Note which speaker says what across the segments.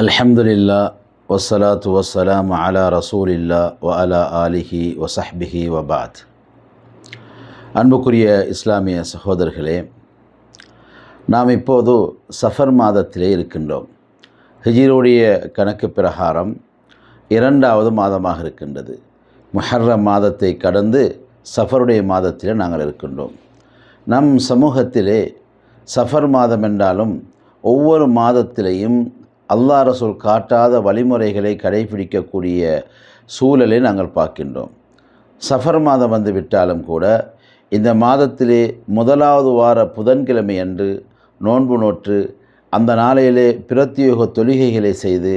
Speaker 1: அல்ஹம்துலில்லா வசலாத்து வசலாம் அலா ரசூலில்லா வ அலா ஆலிஹி வசஹ்பிஹி வபாத் அன்புக்குரிய இஸ்லாமிய சகோதரர்களே நாம் இப்போது சஃபர் மாதத்திலே இருக்கின்றோம். ஹிஜிருடைய கணக்கு பிரகாரம் இரண்டாவது மாதமாக இருக்கின்றது. முஹர்ரம் மாதத்தை கடந்து சஃபருடைய மாதத்திலே நாங்கள் இருக்கின்றோம். நம் சமூகத்திலே சஃபர் மாதம் என்றாலும் ஒவ்வொரு மாதத்திலேயும் அல்லா ரசூல் காட்டாத வழிமுறைகளை கடைபிடிக்கக்கூடிய சூழலை நாங்கள் பார்க்கின்றோம். சஃபர் மாதம் வந்து விட்டாலும் கூட இந்த மாதத்திலே முதலாவது வார புதன்கிழமை அன்று நோன்பு நோற்று அந்த நாளையிலே பிரத்யோக தொழுகைகளை செய்து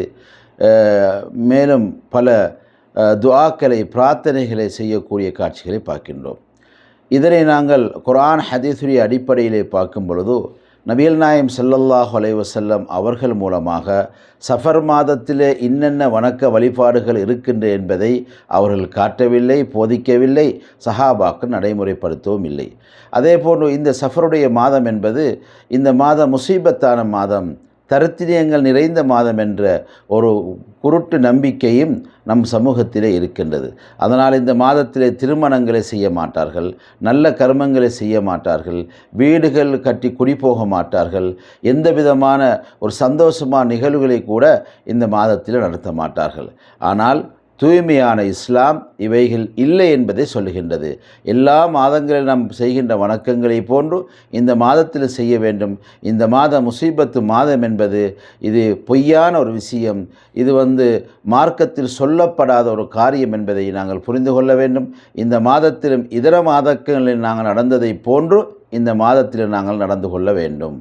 Speaker 1: மேலும் பல துவாக்களை பிரார்த்தனைகளை செய்யக்கூடிய காட்சிகளை பார்க்கின்றோம். இதனை நாங்கள் குரான் ஹதீஸுடைய அடிப்படையிலே பார்க்கும் பொழுது நபியல் நாயம் செல்லல்லாஹ் அலைவசல்லம் அவர்கள் மூலமாக சஃபர் மாதத்திலே இன்னென்ன வணக்க வழிபாடுகள் இருக்கின்ற என்பதை அவர்கள் காட்டவில்லை போதிக்கவில்லை சஹாபாக்கு நடைமுறைப்படுத்தவும் இல்லை. அதே போன்று இந்த சஃபருடைய மாதம் என்பது இந்த மாதம் முசீபத்தான மாதம். தரித்திரியங்கள் நிறைந்த மாதம் என்ற ஒரு குருட்டு நம்பிக்கையும் நம் சமூகத்திலே இருக்கின்றது. அதனால் இந்த மாதத்திலே திருமணங்களை செய்ய மாட்டார்கள் நல்ல கர்மங்களை செய்ய மாட்டார்கள் வீடுகள் கட்டி குடிபோக மாட்டார்கள் எந்த விதமான ஒரு சந்தோஷமான நிகழ்வுகளை கூட இந்த மாதத்தில் நடத்த மாட்டார்கள். ஆனால் தூய்மையான இஸ்லாம் இவைகள் இல்லை என்பதை சொல்லுகின்றது. எல்லா மாதங்களில் நாம் செய்கின்ற வணக்கங்களை போன்று இந்த மாதத்தில் செய்ய வேண்டும். இந்த மாதம் முசீபத்து மாதம் என்பது இது பொய்யான ஒரு விஷயம். இது வந்து மார்க்கத்தில் சொல்லப்படாத ஒரு காரியம் என்பதை நாங்கள் புரிந்து கொள்ள வேண்டும். இந்த மாதத்திலும் இதர மாதங்களில் நாங்கள் நடந்ததை போன்று இந்த மாதத்தில் நாங்கள் நடந்து கொள்ள வேண்டும்.